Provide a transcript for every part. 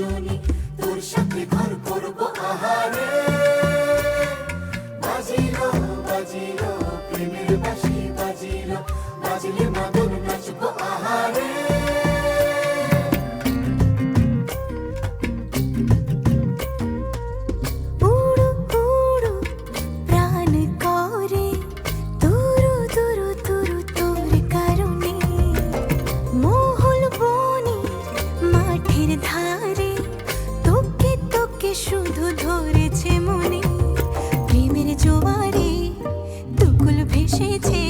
রজনী তোর সাথে ঘর করব আহারে। বাজিল বাজিল এসেছে।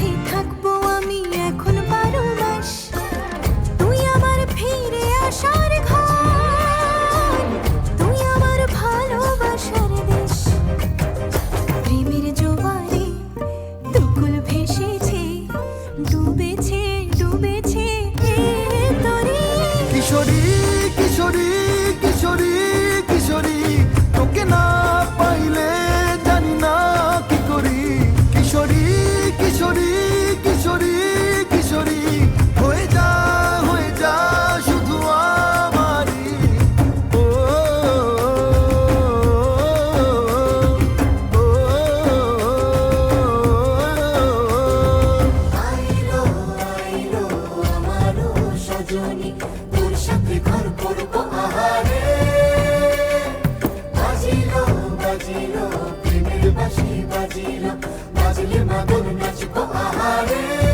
রজনী তোর সাথে ঘর করব আহারে। বাজিল বাজিল, প্রেমের বাসি বাজিল, বাজলে মাদল নাচবো আহারে।